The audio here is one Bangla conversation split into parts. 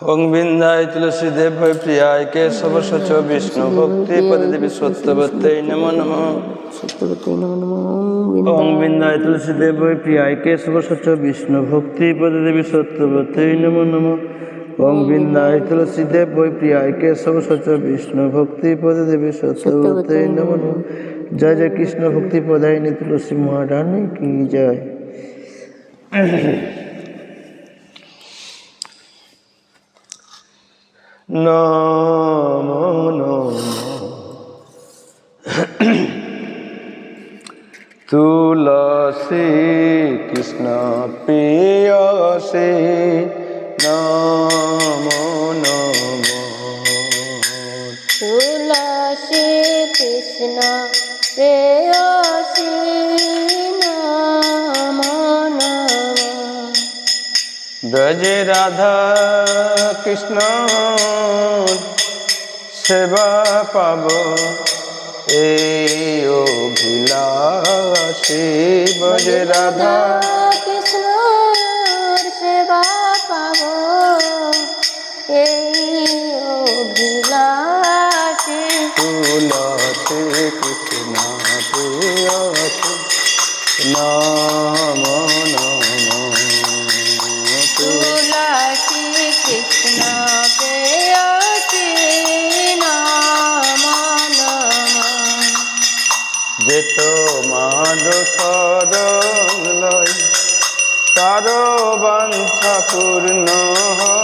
ওং বিন্দায় তুলসী দেব প্রিয়ায় কেশব সচ বিষ্ণু ভক্তি পদে দেবী সত্যবত্তৈ নমো। নমঃ ওং বিন্দায় তুলসী দেব প্রিয়ায় কেশব সচ বিষ্ণু ভক্তি পদে দেবী সত্যবত্তৈ নমো নমঃ। ওং বিন্দায় তুলসী দেব প্রিয়ায় কেশব সচ বিষ্ণু ভক্তি পদে দেবী সত্যবত্তৈ নমো নমঃ জয় জয় কৃষ্ণ ভক্তি পদায়িনী তুলসী মহারানী কি জয়। নমো নমঃ তুলসী কৃষ্ণ প্রিয়সী নম নম তুলসী কৃষ্ণ ब्रज राधा कृष्ण सेवा पाब ए अभिलाषी ब्रज राधा লয়। তার বাঞ্ছা পূর্ণ হয়।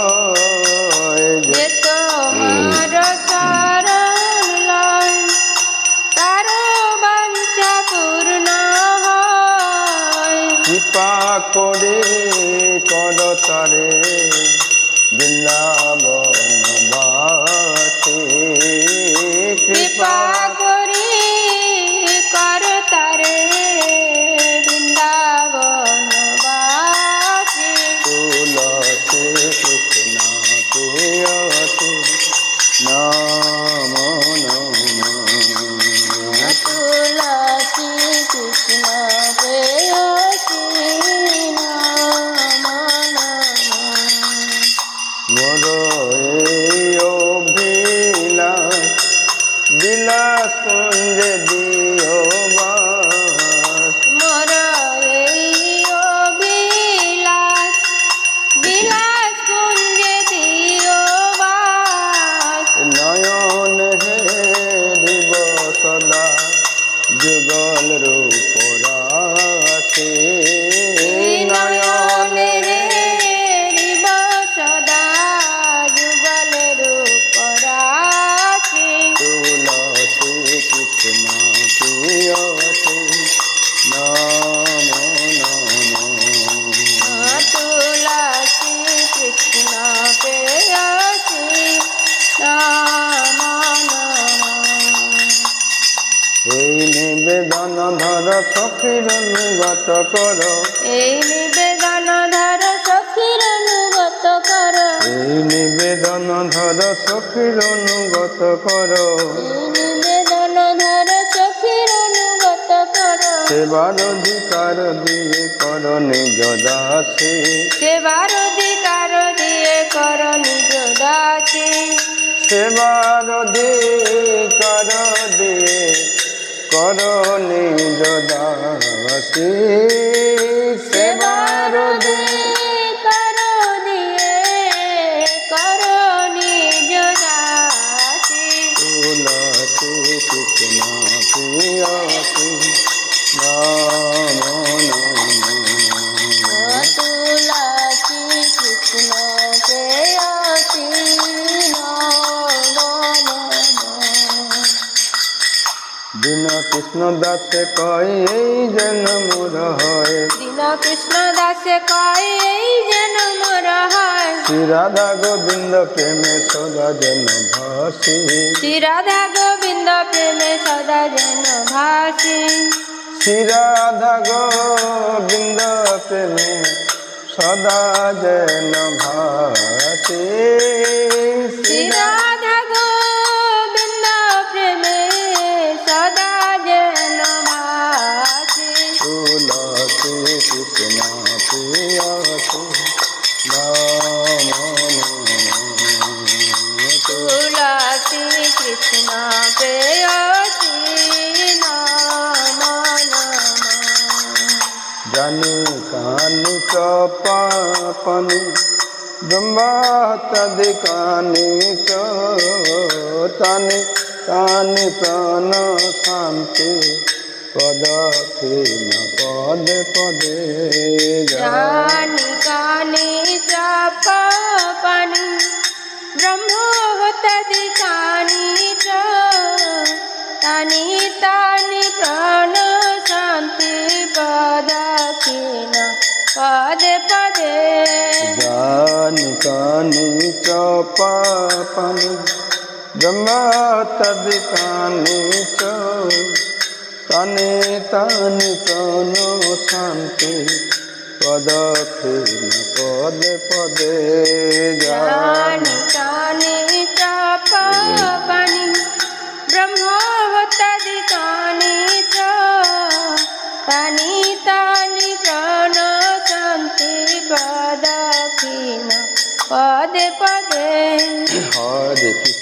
ধর সখীর অনুগত কর। এই নিবেদন ধর সখীর অনুগত কর। এই নিবেদন ধর সখীর অনুগত কর। নিবেদন ধর সখীর অনুগত কর। সেবার অধিকার দিয়ে কর নিজ দাসী। সেবার অধিকার দিয়ে কর নিজ দাসী। সেবার অধিকার দিয়ে কর নিজ দিন কৃষ্ণ দাসে কয় এই যেন মোর হয়। দীন কৃষ্ণ দাসে কয় এই যেন মোর হয়। শ্রী রাধা গোবিন্দ প্রেমে সদা যেন ভাসি। শ্রী রাধা গোবিন্দ প্রেমে সদা যেন ভাসি। শ্রী রাধা গোবিন্দ প্রেমে সদা যেন ভাসি। শ্রী জানি কানি চপানি ব্রহ্মা তদি কানি চানি তানি প্রাণ শান্তি পদ ক্ষীণ পদে পদে জানি কানি চপানি ব্রহ্মা পদে পদে। গান কানি চপা পানি গঙ্গা তদ কানি চ কানে তান কান শান্তি পদ পদে পদে। গান কানি চপা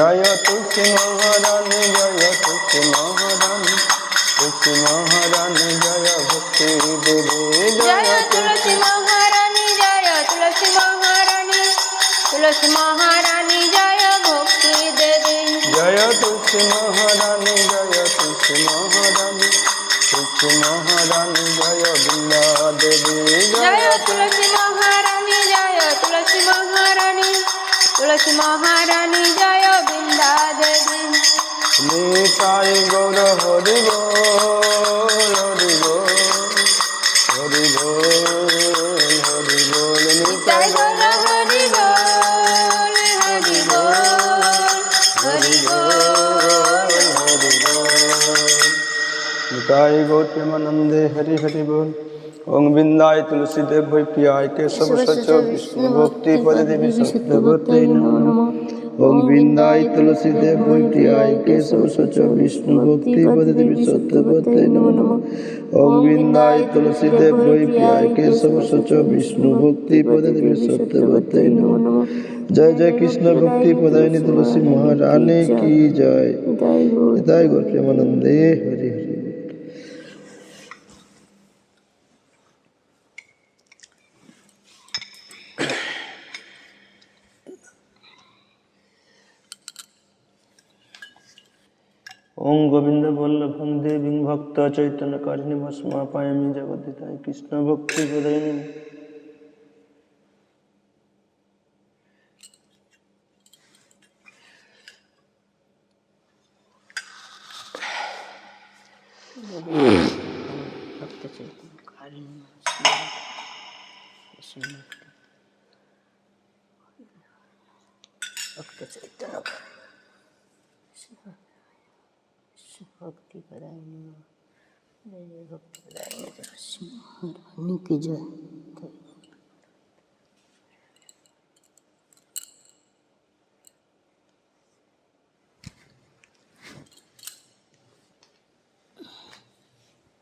জয় তুলসী মহারানী জয় তুলসী মহারানী তুলসী মহারানী জয় ভক্তি দেবে জয় তুলসী মহারানী জয় তুলসী মহারানী তুলসী মহারানী জয় ভক্তি দেবী জয় তুলসী মহারানী জয় তুলসী মহারানী তুলসী মহারানী জয় বিল্লা দেবী জয় তুলসী মহারানী জয় তুলসী মহারানী তুলসী মহারানী জয় বৃন্দা দেবী নিতাই গৌর হরি বল হরি বল হরি বল হরি বল তাই নিতাই গৌর হরি বল হরি বল হরি বল হরি বল নিতাই গৌর প্রেমানন্দে হরি হরি বল ওং বৃন্দায় তুলসী দেব ভৈ প্রিয়ায় কেশব সচ বিষ্ণু ভক্তি পদে দেবী সত্যবতী নমো নমঃ ওং বৃন্দায় তুলসী দেব ভৈ প্রিয়ায় কেশব সচ বিষ্ণু ভক্তি পদে দেবী সত্যবতী নমো নমঃ। ওং বৃন্দায় তুলসী দেব ভৈ প্রিয়ায় কেশব সচ বিষ্ণু ভক্তি পদে দেবী সত্যবতী নমো নমঃ। জয় জয় কৃষ্ণ ভক্তি পদায়নি তুলসী মহারানী কি জয় তাই গৌর প্রেমানন্দে হরি হরি। ওং গোবিন্দ বল্লভং দেবীং ভক্ত চৈতন্য কারিণী ভস্মা পায়ামি জগদিতায় কৃষ্ণ ভক্তি প্রদায়িনী। भक्ति परायण भक्ति परायण की जय